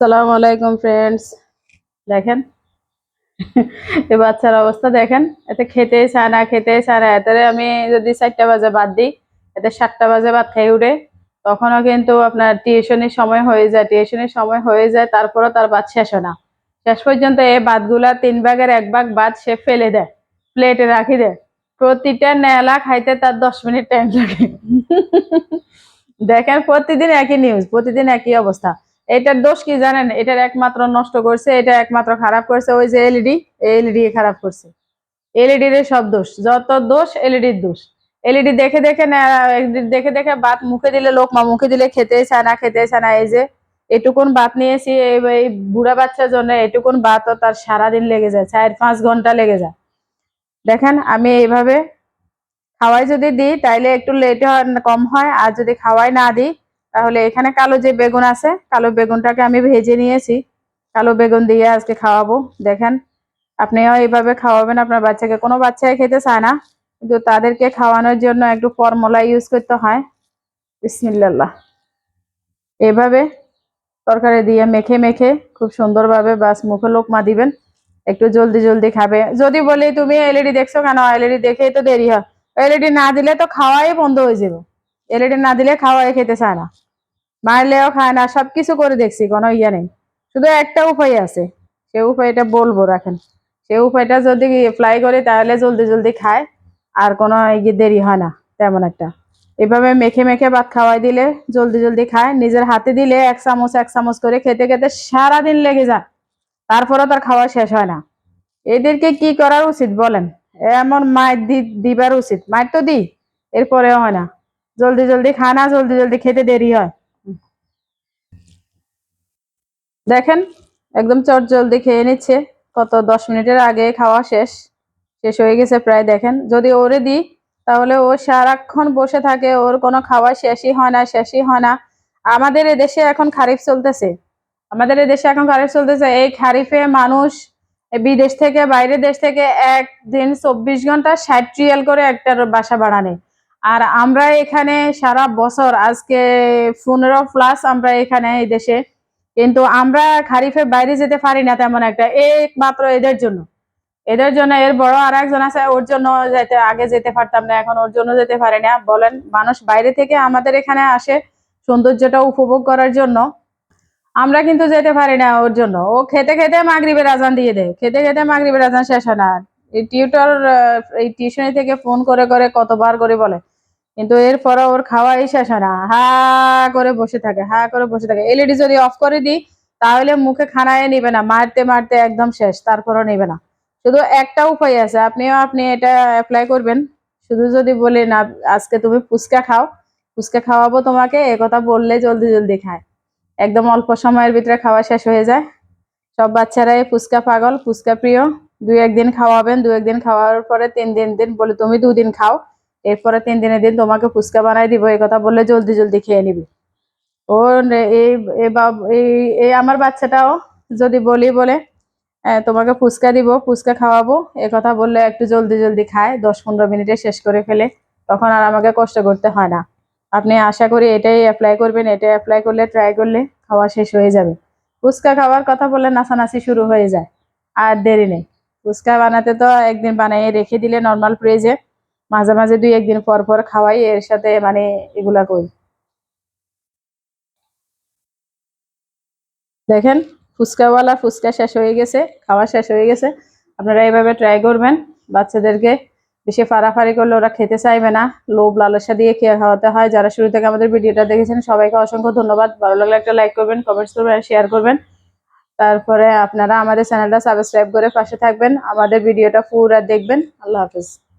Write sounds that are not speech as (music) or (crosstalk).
সালাম আলাইকুম ফ্রেন্ডস দেখেন? (laughs) এই বাচ্চার অবস্থা দেখেন? এতে খেতেই চায় না, খেতেই চায় না। এতে আমি যদি চারটা বাজে বাদ দিই, এতে সাতটা বাজে ভাত খাই উঠে, তখনও কিন্তু আপনার টিউশনের সময় হয়ে যায়। টিউশনের সময় হয়ে যায়, তারপরও তার ভাত শেষ হয় না। শেষ পর্যন্ত এই ভাতগুলা তিন ভাগের এক ভাগ ভাত সে ফেলে দেয় প্লেটে রাখি দেয়। প্রতিটা নেলা খাইতে তার দশ মিনিট টাইম লাগে। (laughs) দেখেন, প্রতিদিন একই নিউজ প্রতিদিন একই অবস্থা। এটার দোষ কি জানেন? এটার একমাত্র নষ্ট করছে, এটা একমাত্র খারাপ করছে। ওই যে এলইডি এলইডি খারাপ করছে। এলইডি এলইডির সব দোষ, যত দোষ এলইডির দোষ। এলইডি দেখে দেখে দেখে দেখে ভাত মুখে দিলে লোকমা মুখে দিলে খেতে চায় না খেতে চায় না। এই যে এটুকুন ভাত নিয়েছি, এই বুড়া বাচ্চার জন্য এটুকুন ভাতও তার সারাদিন লেগে যায়, চার পাঁচ ঘণ্টা লেগে যায়। দেখেন, আমি এইভাবে খাওয়াই যদি দিই, তাইলে একটু লেট কম হয়। আর যদি খাওয়াই না দিই তাহলে এখানে কালো যে বেগুন আছে, কালো বেগুনটাকে আমি ভেজে নিয়েছি। কালো বেগুন দিয়ে আজকে খাওয়াবো। দেখেন, আপনিও এইভাবে খাওয়াবেন, আপনার বাচ্চাকে। কোনো বাচ্চাই খেতে চায় না, কিন্তু তাদেরকে খাওয়ানোর জন্য একটু ফর্মুলা ইউজ করতে হয়। বিসমিল্লাহ। এভাবে তরকারি দিয়ে মেখে মেখে খুব সুন্দরভাবে বাস মুখে লোকমা দিবেন। একটু জলদি জলদি খাবে। যদি বলি তুমি এলইডি দেখছ কেন? এলইডি দেখেই তো দেরি হয়। এলইডি না দিলে তো খাওয়াই বন্ধ হয়ে যাবে। এলইডি না দিলে খাওয়াই খেতে চায় না। মারলেও খায় না, সবকিছু করে দেখছি, কোনো ইয়ে নেই। শুধু একটা উপায় আছে, সে উপায়টা বলব, রাখেন। সে উপায়টা যদি অ্যাপ্লাই করি, তাহলে জলদি জলদি খায়, আর কোনো দেরি হয় না, তেমন একটা। এভাবে মেখে মেখে ভাত খাওয়াই দিলে জলদি জলদি খায়, নিজের হাতে দিলে এক চামচ এক চামচ করে খেতে খেতে সারাদিন লেগে যায়। তারপরেও তার খাওয়া শেষ হয় না। এদেরকে কি করার উচিত বলেন? এমন মায়ের দি- দিবার উচিত। মায়ের তো দিই, এরপরেও হয় না। জলদি জলদি খায় না, জলদি জলদি খেতে দেরি হয়। দেখেন, একদম চট জলদি খেয়ে নিচ্ছে। কত দশ মিনিটের আগে খাওয়া শেষ। শেষ হয়ে গেছে প্রায়, দেখেন। যদি ওরে দিই, তাহলে ও সারাক্ষণ বসে থাকে। ওর কোনো খাওয়া শেষই হয় না, শেষই হয় না। আমাদের এদেশে এখন খারিফ চলতেছে। আমাদের এদেশে এখন খারিফ চলতেছে। এই খারিফে মানুষ বিদেশ থেকে, বাইরের দেশ থেকে একদিন চব্বিশ ঘণ্টা ষাট রিয়াল করে একটা বাসা বাড়ানে আর আমরা এখানে সারা বছর, আজকে পনেরো প্লাস আমরা এখানে এই দেশে কিন্তু আমরা খারিফের বাইরে যেতে পারি না তেমন একটা, একমাত্র এদের জন্য। এদের জন্য এর বড় আর একজন আছে, ওর জন্য যেতে আগে যেতে পারতাম না, এখন ওর জন্য যেতে পারি না। বলেন, মানুষ বাইরে থেকে আমাদের এখানে আসে সৌন্দর্যটা উপভোগ করার জন্য। আমরা কিন্তু যেতে পারি না ওর জন্য। ও খেতে খেতে মাগরিবের আজান দিয়ে দেয়। খেতে খেতে মাগরিবের আজান শেষ হয় না। এই টিউটর এই টিউশনি থেকে ফোন করে করে কতবার করে বলে কিন্তু এরপরে ওর খাওয়াই শেষ হয় না। হা করে বসে থাকে, হা করে বসে থাকে। এলইডি যদি অফ করে দিই, তাহলে মুখে খানায় নিবে না, মারতে মারতে একদম শেষ, তারপরও নেবে না। শুধু একটা উপায় আছে, আপনিও আপনি এটা অ্যাপ্লাই করবেন। শুধু যদি বলি, না, আজকে তুমি ফুচকা খাও, ফুচকা খাওয়াবো তোমাকে কথা বললে জলদি জলদি খায়। একদম অল্প সময়ের ভিতরে খাওয়া শেষ হয়ে যায়। সব বাচ্চারাই ফুচকা পাগল, ফুচকা প্রিয়। দুই একদিন খাওয়াবেন দু একদিন খাওয়ার পরে তিন দিন দিন বলে, তুমি দুদিন খাও। এরপরে তিন দিনের দিন তোমাকে ফুচকা বানাই দিব এই কথা বললে জলদি জলদি খেয়ে নিবি। ও এই এই আমার বাচ্চাটাও যদি বলি বলে "আহ, তোমাকে ফুচকা দিব ফুচকা খাওয়াবো এ কথা বললে একটু জলদি জলদি খায় দশ পনেরো মিনিটে শেষ করে ফেলে তখন আর আমাকে কষ্ট করতে হয় না। আপনি আশা করি এটাই অ্যাপ্লাই করবেন এটাই অ্যাপ্লাই করলে ট্রাই করলে খাওয়া শেষ হয়ে যাবে। ফুচকা খাওয়ার কথা বললে নাচানাচি শুরু হয়ে যায় আর দেরি নেই। ফুচকা বানাতে তো একদিন বানিয়ে রেখে দিলে নর্মাল ফ্রিজে মাঝে মাঝে দুই একদিন পর পর খাওয়াই, এর সাথে মানে এগুলা করি। দেখেন, ফুচকাওয়ালা ফুচকা শেষ হয়ে গেছে, খাওয়া শেষ হয়ে গেছে। আপনারা এইভাবে ট্রাই করবেন, বাচ্চাদেরকে বেশি ফাড়াফাড়ি করলে ওরা খেতে চাইবে না। লোভ, লালসা দিয়ে খেয়ে খাওয়াতে হয়। যারা শুরু থেকে আমাদের ভিডিওটা দেখেছেন, সবাইকে অসংখ্য ধন্যবাদ। ভালো লাগলে একটা লাইক করবেন কমেন্টস করবেন শেয়ার করবেন। তারপরে আপনারা আমাদের চ্যানেলটা সাবস্ক্রাইব করে পাশে থাকবেন। আমাদের ভিডিওটা পুরো দেখবেন। আল্লাহ হাফেজ।